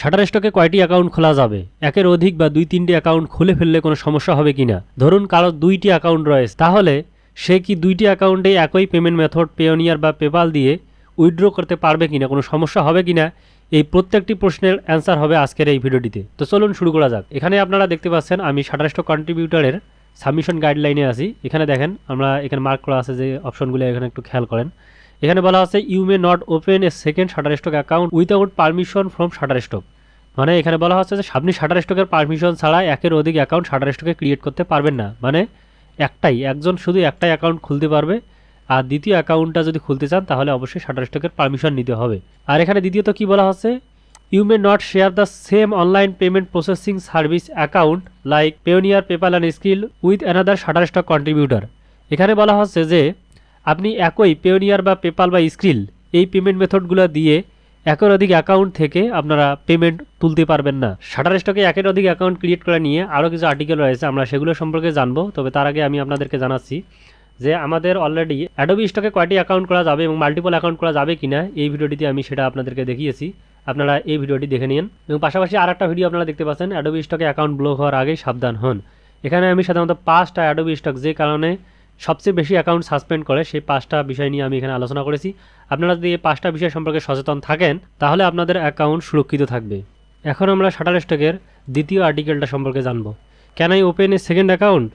Shutter স্টকে কয়টি account খোলা যাবে? একের অধিক বা দুই তিনটি অ্যাকাউন্ট খুলে ফেললে কোনো সমস্যা হবে কিনা? ধরুন কারও দুইটি অ্যাকাউন্ট রয়েছে, তাহলে সে কি দুইটি অ্যাকাউন্টে একই পেমেন্ট মেথড, পেওনিয়ার বা পেপাল দিয়ে উইথড্র করতে পারবে কিনা, কোনো সমস্যা হবে কিনা? এই প্রত্যেকটি প্রশ্নের অ্যান্সার হবে আজকের এই ভিডিওটিতে। তো চলুন শুরু করা যাক। এখানে আপনারা দেখতে পাচ্ছেন, আমি শাটার স্টক কন্ট্রিবিউটারের সাবমিশন গাইডলাইনে আছি। এখানে দেখেন, আমরা এখানে মার্ক করা আছে যে অপশনগুলো এখানে একটু খেয়াল করেন। এখানে বলা আছে you may not open a second Shutterstock account without permission from Shutterstock মানে এখানে বলা হচ্ছে যে, আপনি শাটার স্টকের পারমিশন ছাড়া একের অধিক অ্যাকাউন্ট শাটার স্টকে ক্রিয়েট করতে পারবেন না। মানে একটাই, একজন শুধু একটাই অ্যাকাউন্ট খুলতে পারবে। আর দ্বিতীয় অ্যাকাউন্টটা যদি খুলতে চান, তাহলে অবশ্যই শাটার স্টকের পারমিশন নিতে হবে। আর এখানে দ্বিতীয়ত কি বলা হচ্ছে? You may not share the same online payment processing service account like Payoneer PayPal and Skrill with another Shutterstock contributor এখানে বলা হচ্ছে যে আপনি একই পেওনিয়ার বা পেপাল বা স্কিল এই পেমেন্ট মেথডগুলো দিয়ে একের অধিক অ্যাকাউন্ট থেকে আপনারা পেমেন্ট তুলতে পারবেন না। শাটার স্টকে একের অধিক অ্যাকাউন্ট ক্রিয়েট করে নিয়ে আরও কিছু আর্টিকেল রয়েছে, আমরা সেগুলো সম্পর্কে জানব। তবে তার আগে আমি আপনাদেরকে জানাচ্ছি যে আমাদের অলরেডি অ্যাডোবি স্টকে কয়টি অ্যাকাউন্ট করা যাবে এবং মাল্টিপল অ্যাকাউন্ট করা যাবে কিনা, এই ভিডিওটিতে আমি সেটা আপনাদেরকে দেখিয়েছি। আপনারা এই ভিডিওটি দেখে নিন। এবং পাশাপাশি আর একটা ভিডিও আপনারা দেখতে পাচ্ছেন অ্যাডোবি স্টকে অ্যাকাউন্ট ব্লক হওয়ার আগেই সাবধান হন। এখানে আমি সাধারণত পাঁচটা অ্যাডোবি স্টক যে কারণে সবচেয়ে বেশি অ্যাকাউন্ট সাসপেন্ড করে সেই পাঁচটা বিষয় নিয়ে আমি এখানে আলোচনা করেছি। আপনারা যদি এই পাঁচটা বিষয় সম্পর্কে সচেতন থাকেন, তাহলে আপনাদের অ্যাকাউন্ট সুরক্ষিত থাকবে। এখন আমরা শাটার স্টকের দ্বিতীয় আর্টিকেলটা সম্পর্কে জানব। Can I open a second account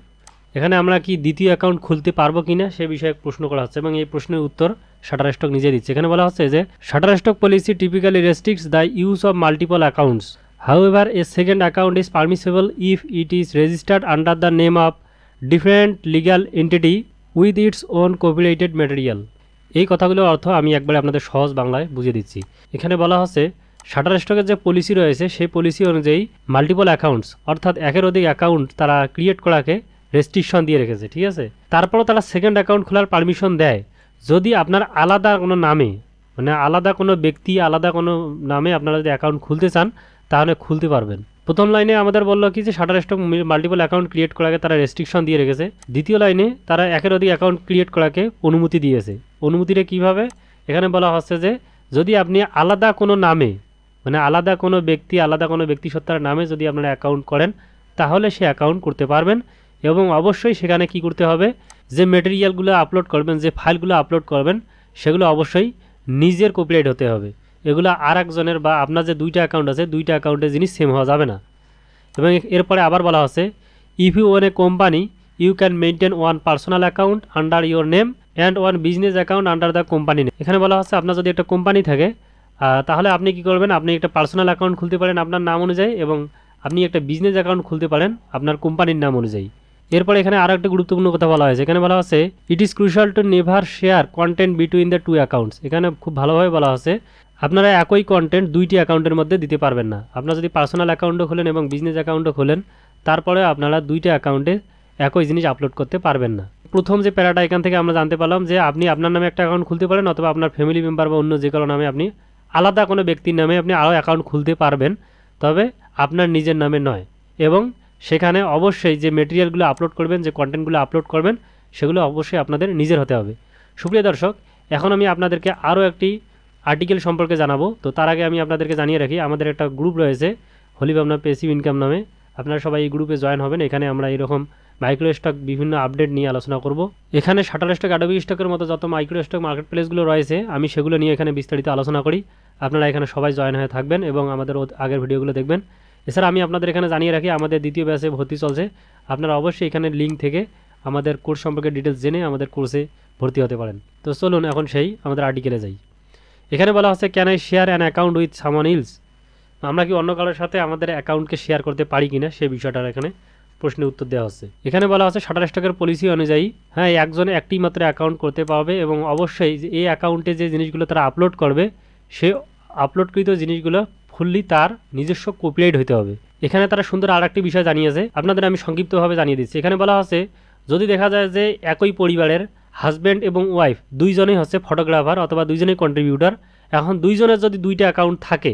এখানে আমরা কি দ্বিতীয় অ্যাকাউন্ট খুলতে পারব কি না সে বিষয়ে প্রশ্ন করা হচ্ছে এবং এই প্রশ্নের উত্তর শাটার স্টক নিজে দিচ্ছে। এখানে বলা হচ্ছে যে, Shutterstock policy typically restricts the use of multiple accounts however a second account is permissible if it is registered under the name of different legal entity with its own copyrighted material. এই কথাগুলোর অর্থ আমি একবারে আপনাদের সহজ বাংলায় বুঝিয়ে দিচ্ছি। এখানে বলা হচ্ছে, শাটার স্টকের যে পলিসি রয়েছে, সেই পলিসি অনুযায়ী মাল্টিপল অ্যাকাউন্টস অর্থাৎ একের অধিক অ্যাকাউন্ট তারা ক্রিয়েট করাকে রেস্ট্রিকশন দিয়ে রেখেছে, ঠিক আছে? তারপরও তারা সেকেন্ড অ্যাকাউন্ট খোলার পারমিশন দেয়। যদি আপনার আলাদা কোনো নামে মানে আলাদা কোনো ব্যক্তি আলাদা কোনো নামে আপনারা যদি অ্যাকাউন্ট খুলতে চান, তাহলে খুলতে পারবেন। প্রথম লাইনে আমাদের বলল কি যে Shutterstock multiple account create করাকে তারা রেস্ট্রিকশন দিয়ে রেখেছে। দ্বিতীয় লাইনে তারা একের অধিক অ্যাকাউন্ট ক্রিয়েট করাকে অনুমতি দিয়েছে। অনুমতিটা কীভাবে? এখানে বলা হচ্ছে যে যদি আপনি আলাদা কোনো নামে মানে আলাদা কোনো ব্যক্তি, আলাদা কোনো ব্যক্তি সত্তার নামে যদি আপনারা অ্যাকাউন্ট করেন, তাহলে সে অ্যাকাউন্ট করতে পারবেন এবং অবশ্যই সেখানে কি করতে হবে? যে মেটেরিয়ালগুলো আপলোড করবেন, যে ফাইলগুলো আপলোড করবেন, সেগুলো অবশ্যই নিজের কপিরাইট হতে হবে। এগুলো আর একজনের বা আপনার যে দুইটা অ্যাকাউন্ট আছে, দুইটা অ্যাকাউন্টে জিনিস সেম হওয়া যাবে না। এবং এরপরে আবার বলা হচ্ছে if you own a company you can maintain one personal account under your name and one business account under the company name এখানে বলা হচ্ছে, আপনার যদি একটা কোম্পানি থাকে তাহলে আপনি কি করবেন, আপনি একটা পার্সোনাল অ্যাকাউন্ট খুলতে পারেন আপনার নাম অনুযায়ী এবং আপনি একটা বিজনেস অ্যাকাউন্ট খুলতে পারেন আপনার কোম্পানির নাম অনুযায়ী। এরপরে এখানে আরও একটা গুরুত্বপূর্ণ কথা বলা হয়েছে। এখানে বলা হচ্ছে it is crucial to never share content between the two accounts এখানে খুব ভালোভাবে বলা হচ্ছে আপনারা একই কন্টেন্ট দুইটি অ্যাকাউন্টের মধ্যে দিতে পারবেন না। আপনারা যদি পার্সোনাল অ্যাকাউন্টও খোলেন এবং বিজনেস অ্যাকাউন্টও খোলেন তারপরে আপনারা দুইটা অ্যাকাউন্টে একই জিনিস আপলোড করতে পারবেন না। প্রথম যে প্যারাটা এখান থেকে আমরা জানতে পারলাম যে আপনি আপনার নামে একটা অ্যাকাউন্ট খুলতে পারেন অথবা আপনার ফ্যামিলি মেম্বার বা অন্য যে কোনো নামে আপনি আলাদা কোনো ব্যক্তির নামে আপনি আরও অ্যাকাউন্ট খুলতে পারবেন, তবে আপনার নিজের নামে নয়। এবং সেখানে অবশ্যই যে মেটেরিয়ালগুলো আপলোড করবেন, যে কন্টেন্টগুলো আপলোড করবেন, সেগুলো অবশ্যই আপনাদের নিজের হতে হবে। সুপ্রিয় দর্শক, এখন আমি আপনাদেরকে আরও একটি আর্টিকেল সম্পর্কে জানাব। তো তার আগে আমি আপনাদেরকে জানিয়ে রাখি, আমাদের একটা গ্রুপ রয়েছে হলি ভাবনা পেসিভ ইনকাম নামে। আপনারা সবাই এই গ্রুপে জয়েন হবেন। এখানে আমরা এরকম মাইক্রো স্টক বিভিন্ন আপডেট নিয়ে আলোচনা করব। এখানে শাটার স্টক অ্যাডোবি স্টকের মতো যত মাইক্রো স্টক মার্কেট প্লেসগুলো রয়েছে, আমি সেগুলো নিয়ে এখানে বিস্তারিত আলোচনা করি। আপনারা এখানে সবাই জয়েন হয়ে থাকবেন এবং আমাদের আগের ভিডিওগুলো দেখবেন। এছাড়া আমি আপনাদের এখানে জানিয়ে রাখি, আমাদের দ্বিতীয় ব্যাচে ভর্তি চলছে। আপনারা অবশ্যই এখানে লিঙ্ক থেকে আমাদের কোর্স সম্পর্কে ডিটেলস জেনে আমাদের কোর্সে ভর্তি হতে পারেন। তো চলুন এখন সেই আমাদের আর্টিকেলে যাই। এখানে বলা হচ্ছে can I share an account with someone else আমরা কি অন্য কারোর সাথে আমাদের অ্যাকাউন্টকে শেয়ার করতে পারি কিনা, সেই বিষয়টার এখানে প্রশ্নের উত্তর দেওয়া হচ্ছে। এখানে বলা হচ্ছে শাটার স্টকের পলিসি অনুযায়ী হ্যাঁ একজনে একটি মাত্র অ্যাকাউন্ট করতে পারবে এবং অবশ্যই এই অ্যাকাউন্টে যে জিনিসগুলো তারা আপলোড করবে, সে আপলোডকৃত জিনিসগুলো ফুললি তার নিজস্ব কপিরাইট হতে হবে। এখানে তারা সুন্দর আর একটি বিষয় জানিয়েছে, আপনাদের আমি সংক্ষিপ্তভাবে জানিয়ে দিচ্ছি। এখানে বলা হচ্ছে, যদি দেখা যায় যে একই পরিবারের হাজব্যান্ড এবং ওয়াইফ, দুইজনেই হচ্ছে ফটোগ্রাফার অথবা দুইজনেই কন্ট্রিবিউটার এখন দুইজনের যদি দুইটা অ্যাকাউন্ট থাকে,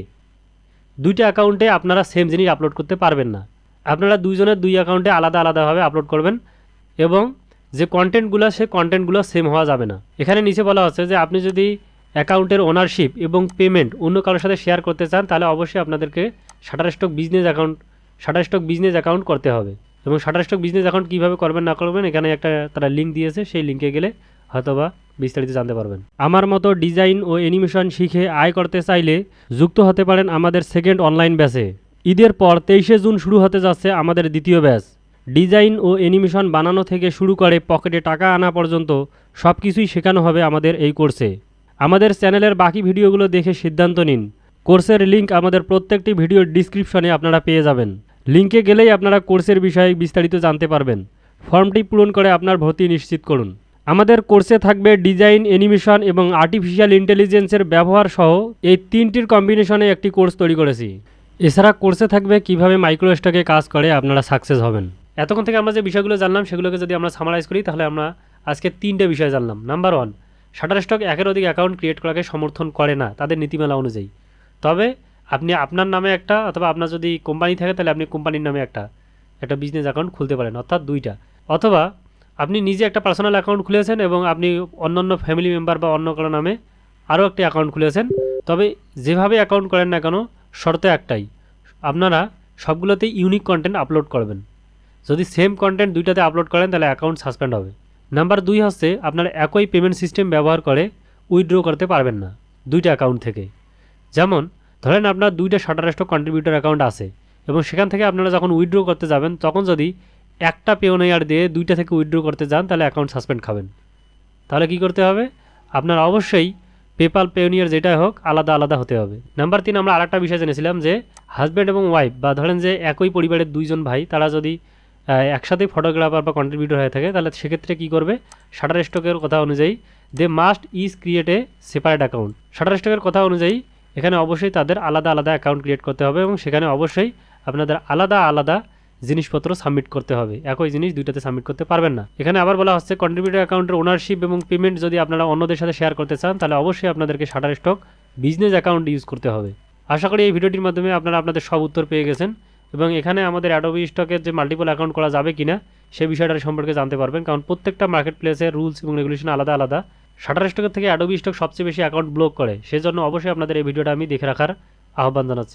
দুইটা অ্যাকাউন্টে আপনারা সেম জিনিস আপলোড করতে পারবেন না। আপনারা দুইজনের দুই অ্যাকাউন্টে আলাদা আলাদাভাবে আপলোড করবেন এবং যে কন্টেন্টগুলো সে কন্টেন্টগুলো সেম হওয়া যাবে না। এখানে নিচে বলা হচ্ছে যে আপনি যদি অ্যাকাউন্টের ওনারশিপ এবং পেমেন্ট অন্য কারোর সাথে শেয়ার করতে চান, তাহলে অবশ্যই আপনাদেরকে Shutterstock business account Shutterstock business account করতে হবে। এবং শাটার স্টক বিজনেস অ্যাকাউন্ট কীভাবে করবেন, না করবেন, এখানে একটা তারা লিঙ্ক দিয়েছে, সেই লিঙ্কে গেলে হয়তোবা বিস্তারিত জানতে পারবেন। আমার মতো ডিজাইন ও অ্যানিমেশন শিখে আয় করতে চাইলে যুক্ত হতে পারেন আমাদের সেকেন্ড অনলাইন ব্যাচে ঈদের পর তেইশে জুন শুরু হতে যাচ্ছে আমাদের দ্বিতীয় ব্যাচ ডিজাইন ও অ্যানিমেশন বানানো থেকে শুরু করে পকেটে টাকা আনা পর্যন্ত সব কিছুই শেখানো হবে আমাদের এই কোর্সে আমাদের চ্যানেলের বাকি ভিডিওগুলো দেখে সিদ্ধান্ত নিন। কোর্সের লিঙ্ক আমাদের প্রত্যেকটি ভিডিওর ডিসক্রিপশনে আপনারা পেয়ে যাবেন। লিঙ্কে গেলেই আপনারা কোর্সের বিষয়ে বিস্তারিত জানতে পারবেন। ফর্মটি পূরণ করে আপনার ভর্তি নিশ্চিত করুন। আমাদের কোর্সে থাকবে ডিজাইন, অ্যানিমেশন এবং আর্টিফিশিয়াল ইন্টেলিজেন্সের ব্যবহার সহ এই তিনটির কম্বিনেশনে একটি কোর্স তৈরি করেছি। এছাড়া কোর্সে থাকবে কীভাবে মাইক্রো স্টকে কাজ করে আপনারা সাকসেস হবেন। এতক্ষণ থেকে আমরা যে বিষয়গুলো জানলাম, সেগুলোকে যদি আমরা সামারাইজ করি, তাহলে আমরা আজকে তিনটে বিষয় জানলাম। নাম্বার ওয়ান শাটার স্টক একের অধিক অ্যাকাউন্ট ক্রিয়েট করাকে সমর্থন করে না, তাদের নীতিমালা অনুযায়ী। তবে আপনি আপনার নামে একটা অথবা আপনার যদি কোম্পানি থাকে, তাহলে আপনি কোম্পানির নামে একটা একটা বিজনেস অ্যাকাউন্ট খুলতে পারেন, অর্থাৎ দুইটা। অথবা আপনি নিজে একটা পার্সোনাল অ্যাকাউন্ট খুলেছেন এবং আপনি অন্যান্য ফ্যামিলি মেম্বার বা অন্য কারও নামে আরও একটি অ্যাকাউন্ট খুলেছেন। তবে যেভাবে অ্যাকাউন্ট করেন না কেন, শর্ত একটাই, আপনারা সবগুলোতেই ইউনিক কন্টেন্ট আপলোড করবেন। যদি সেম কন্টেন্ট দুইটাতে আপলোড করেন, তাহলে অ্যাকাউন্ট সাসপেন্ড হবে। নাম্বার দুই হচ্ছে, আপনার একই পেমেন্ট সিস্টেম ব্যবহার করে উইথড্র করতে পারবেন না, দুইটা অ্যাকাউন্ট থেকে। যেমন ধরেন আপনার দুইটা শাটার স্টক কন্ট্রিবিউটার অ্যাকাউন্ট আছে এবং সেখান থেকে আপনারা যখন উইথড্র করতে যাবেন তখন যদি একটা পেওনার দিয়ে দুইটা থেকে উইথড্র করতে যান তাহলে অ্যাকাউন্ট সাসপেন্ড খাবেন। তাহলে কি করতে হবে? আপনার অবশ্যই পেপাল পেওনিয়ার যেটাই হোক আলাদা আলাদা হতে হবে। নাম্বার তিন আমরা আরেকটা বিষয় জেনেছিলাম যে হাজব্যান্ড এবং ওয়াইফ বা ধরেন যে একই পরিবারের দুইজন ভাই তারা যদি আহ, একসাথেই ফটোগ্রাফার বা কন্ট্রিবিউটর হয়ে থাকে তাহলে সেক্ষেত্রে কী করবে? শাটার স্টকের কথা অনুযায়ী they must is create a separate account shutter স্টকের কথা অনুযায়ী এখানে অবশ্যই তাদের আলাদা আলাদা অ্যাকাউন্ট ক্রিয়েট করতে হবে এবং সেখানে অবশ্যই আপনাদের আলাদা আলাদা জিনিসপত্র সাবমিট করতে হবে। একই জিনিস দুইটাতে সাবমিট করতে পারবেন না। এখানে আবার বলা হচ্ছে কন্ট্রিবিউটর অ্যাকাউন্টের ওনারশিপ এবং পেমেন্ট যদি আপনারা অন্যদের সাথে শেয়ার করতে চান, তাহলে অবশ্যই আপনাদেরকে Shutterstock business account use করতে হবে। আশা করি এই ভিডিওটির মাধ্যমে আপনারা আপনাদের সব উত্তর পেয়ে গেছেন এবং এখানে আমাদের অ্যাডোবি স্টকের যে মাল্টিপল অ্যাকাউন্ট করা যাবে কিনা, সে বিষয়টার সম্পর্কে জানতে পারবেন। কারণ প্রত্যেকটা মার্কেট প্লেসের রুলস এবং রেগুলেশন আলাদা আলাদা। শাটার স্টকের থেকে অ্যাডোবি স্টক সবচেয়ে বেশি অ্যাকাউন্ট ব্লক করে। সেজন্য অবশ্যই আপনাদের এই ভিডিওটা আমি দেখে রাখার আহ্বান জানাচ্ছি।